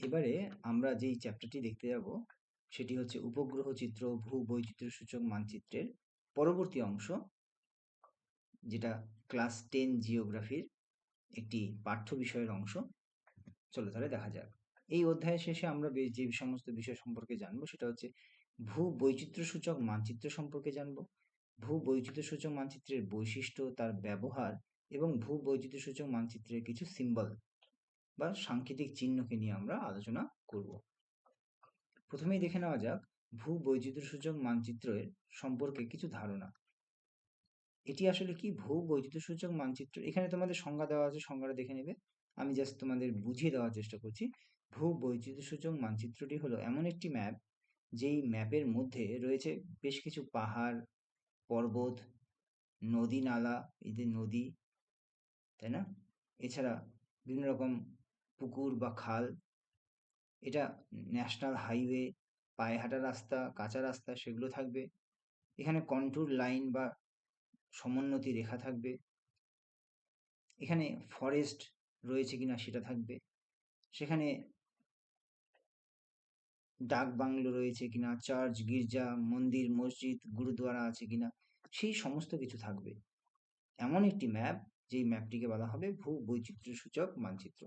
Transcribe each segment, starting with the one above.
এবারে আমরা যেই চ্যাপ্টারটি দেখতে যাব, সেটি হচ্ছে উপগ্রহ চিত্র, ভূ বৈচিত্র্য সূচক মানচিত্রের পরবর্তী অংশ, যেটা ক্লাস টেন জিওগ্রাফির একটি পাঠ্য বিষয়ের অংশ। চলো তাহলে দেখা যাক। এই অধ্যায়ের শেষে আমরা যে সমস্ত বিষয় সম্পর্কে জানব, সেটা হচ্ছে ভূ বৈচিত্র্য সূচক মানচিত্র সম্পর্কে জানব। ভূ বৈচিত্র্য সূচক মানচিত্রের বৈশিষ্ট্য, তার ব্যবহার এবং ভূ বৈচিত্র্য সূচক মানচিত্রের কিছু সিম্বল বা সাংকেতিক চিহ্নকে নিয়ে আমরা আলোচনা করব। প্রথমেই দেখে নেওয়া যাক ভূ বৈচিত্র্য সূচক মানচিত্রের সম্পর্কে কিছু ধারণা। এটি আসলে কি? ভূ বৈচিত্র্য সূচক মানচিত্র, এখানে তোমাদের সংজ্ঞা দেওয়া আছে, সংজ্ঞাটা দেখে নেবে। আমি জাস্ট তোমাদের বুঝিয়ে দেওয়ার চেষ্টা করছি। ভূ বৈচিত্র্য সূচক মানচিত্রটি হলো এমন একটি ম্যাপ যেই ম্যাপের মধ্যে রয়েছে বেশ কিছু পাহাড়, পর্বত, নদী, নালা যে নদী, তাই না? এছাড়া বিভিন্ন রকম পুকুর বা খাল, এটা ন্যাশনাল হাইওয়ে পায়ে হাঁটা রাস্তা, কাঁচা রাস্তা, সেগুলো থাকবে। এখানে কন্ট্রোল লাইন বা সমোন্নতি রেখা থাকবে। এখানে ফরেস্ট রয়েছে কিনা সেটা থাকবে। সেখানে ডাক বাংলো রয়েছে কিনা চার্চ গির্জা, মন্দির, মসজিদ গুরুদ্বারা আছে কিনা, সেই সমস্ত কিছু থাকবে। এমন একটি ম্যাপ যেই ম্যাপটিকে বলা হবে ভূ বৈচিত্র্য সূচক মানচিত্র।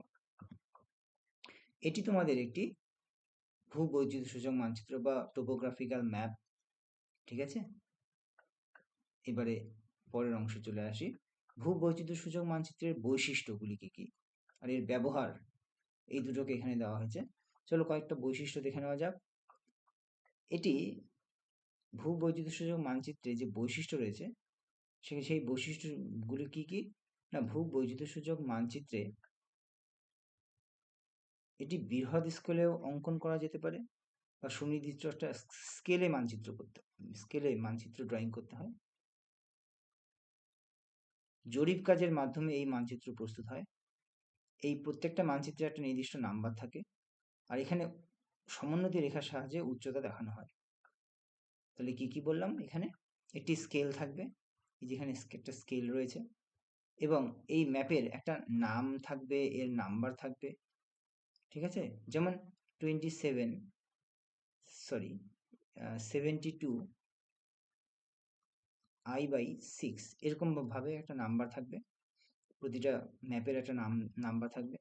এটি তোমাদের একটি ভূ বৈচিত্র্য সূচক মানচিত্র বা টোপোগ্রাফিক্যাল ম্যাপ ঠিক আছে? এবারে পরের অংশে চলে আসি। ভূ বৈচিত্র্য সূচক মানচিত্রের বৈশিষ্ট্যগুলি কি কি? আর এর ব্যবহার এই দুটোকে এখানে দেওয়া হয়েছে। চলো কয়েকটা বৈশিষ্ট্য দেখে নেওয়া যাক। এটি ভূ বৈচিত্র্য সূচক মানচিত্রে যে বৈশিষ্ট্য রয়েছে সেই বৈশিষ্ট্যগুলি কি কি? না ভূ বৈচিত্র্য সূচক মানচিত্রে এটি বৃহৎ স্কেলেও অঙ্কন করা যেতে পারে বা সুনির্দিষ্ট একটা স্কেলে মানচিত্র করতে, স্কেলে মানচিত্র ড্রয়িং করতে হয়। জরিপ কাজের মাধ্যমে এই মানচিত্র প্রস্তুত হয়। এই প্রত্যেকটা মানচিত্রে একটা নির্দিষ্ট নাম্বার থাকে আর এখানে সমোন্নতি রেখার সাহায্যে উচ্চতা দেখানো হয়। তাহলে কি কি বললাম এখানে? একটি স্কেল থাকবে যেখানে একটা স্কেল রয়েছে এবং এই ম্যাপের একটা নাম থাকবে, এর নাম্বার থাকবে। ঠিক আছে? যেমন twenty seven sorry seventy two I by six এরকম ভাবে একটা নাম্বার থাকবে। প্রতিটা ম্যাপের একটা নাম নাম্বার থাকবে।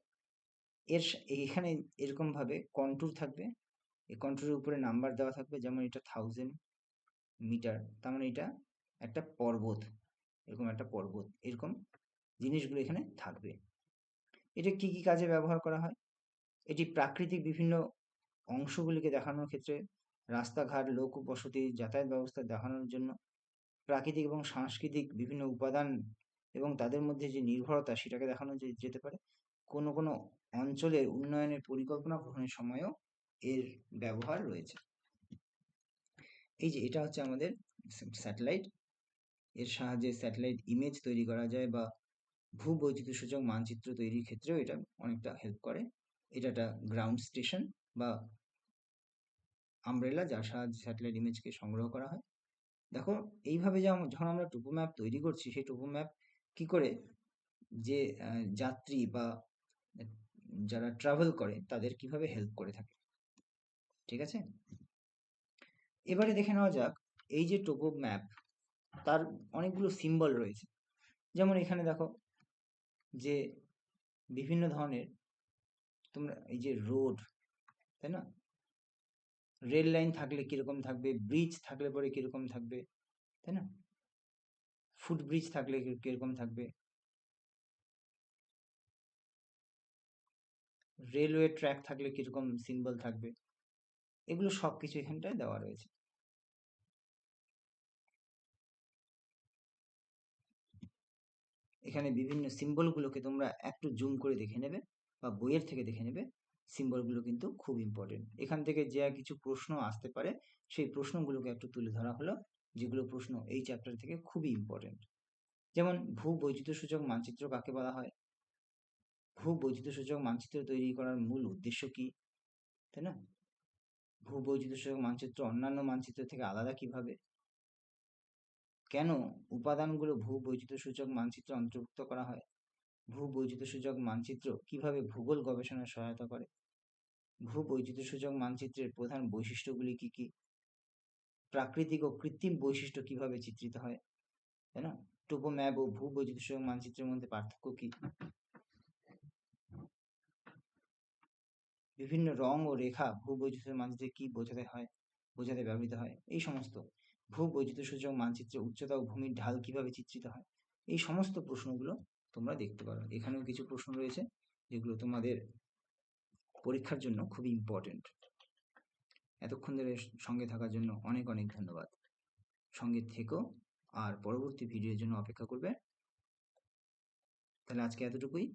এর এখানে এরকম ভাবে কন্ট্যুর থাকবে। এই কন্ট্যুরের উপরে নাম্বার দেওয়া থাকবে, যেমন এটা থাউজেন্ড মিটার তার মানে এটা একটা পর্বত, এরকম একটা পর্বত, এরকম জিনিসগুলো এখানে থাকবে। এটা কি কি কাজে ব্যবহার করা হয়? এটি প্রাকৃতিক বিভিন্ন অংশগুলিকে দেখানোর ক্ষেত্রে রাস্তাঘাট লোক বসতি, যাতায়াত ব্যবস্থা দেখানোর জন্য প্রাকৃতিক এবং সাংস্কৃতিক বিভিন্ন উপাদান এবং তাদের মধ্যে যে নির্ভরতা সেটাকে দেখানো যেতে পারে। কোনো কোনো অঞ্চলের উন্নয়নের পরিকল্পনা গ্রহণের সময়ও এর ব্যবহার রয়েছে। এই যে এটা হচ্ছে আমাদের স্যাটেলাইট। এর সাহায্যে স্যাটেলাইট ইমেজ তৈরি করা যায় বা ভূ বৈচিত্র্য সূচক মানচিত্র তৈরির ক্ষেত্রেও এটা অনেকটা হেল্প করে। এটা একটা গ্রাউন্ড স্টেশন বা আমব্রেলা যার সাহায্যে স্যাটেলাইট ইমেজকে সংগ্রহ করা হয়। দেখো, এইভাবে যে যখন আমরা টোপো ম্যাপ তৈরি করছি, সেই টোপো ম্যাপ কি করে যে যাত্রী বা যারা ট্রাভেল করে, তাদের কীভাবে হেল্প করে থাকে? ঠিক আছে? এবারে দেখে নেওয়া যাক, এই যে টোপো ম্যাপ তার অনেকগুলো সিম্বল রয়েছে। যেমন এখানে দেখো যে বিভিন্ন ধরনের তোমরা এই যে রোড, তাই না? রেল লাইন থাকলে কীরকম থাকবে? ব্রিজ থাকলে পরে কীরকম থাকবে? তাই না? ফুট ব্রিজ থাকলে কীরকম থাকবে? রেলওয়ে ট্র্যাক থাকলে কীরকম সিম্বল থাকবে? এগুলো সব কিছু এখানটায় দেওয়া রয়েছে। এখানে বিভিন্ন সিম্বলগুলোকে তোমরা একটু জুম করে দেখে নেবে। বা বইয়ের থেকে দেখে নেবে সিম্বলগুলো কিন্তু খুব ইম্পর্টেন্ট এখান থেকে যে কিছু প্রশ্ন আসতে পারে, সেই প্রশ্নগুলোকে একটু তুলে ধরা হলো, যেগুলো প্রশ্ন এই চ্যাপ্টার থেকে খুবই ইম্পর্টেন্ট যেমন ভূ বৈচিত্র্য সূচক মানচিত্র কাকে বলা হয়? ভূ বৈচিত্র্য সূচক মানচিত্র তৈরি করার মূল উদ্দেশ্য কি? তাই না? ভূ বৈচিত্র্য সূচক মানচিত্র অন্যান্য মানচিত্র থেকে আলাদা কীভাবে? কেন উপাদানগুলো ভূ বৈচিত্র্য সূচক মানচিত্রে অন্তর্ভুক্ত করা হয়? ভূ বৈচিত্র্য সূচক মানচিত্র কীভাবে ভূগোল গবেষণায় সহায়তা করে? ভূ বৈচিত্র্যসূচক মানচিত্রের প্রধান বৈশিষ্ট্যগুলি কি কি? প্রাকৃতিক ও কৃত্রিম বৈশিষ্ট্য কীভাবে চিত্রিত হয়? তাই না? টোপো ম্যাপ ও ভূ বৈচিত্র্যসূচক মানচিত্রের মধ্যে পার্থক্য কি? বিভিন্ন রং ও রেখা ভূ বৈচিত্র্য মানচিত্রে কি বোঝাতে হয়? বোঝাতে ব্যবহৃত হয়। এই সমস্ত ভূ বৈচিত্র্যসূচক মানচিত্রে উচ্চতা ও ভূমির ঢাল কীভাবে চিত্রিত হয়? এই সমস্ত প্রশ্নগুলো তোমরা দেখতে পারো। এখানেও কিছু প্রশ্ন রয়েছে, যেগুলো তোমাদের পরীক্ষার জন্য খুবই ইম্পর্টেন্ট এতক্ষণ ধরে সঙ্গে থাকার জন্য অনেক অনেক ধন্যবাদ। সঙ্গে থেকো, আর পরবর্তী ভিডিওর জন্য অপেক্ষা করবে। তাহলে আজকে এতটুকুই।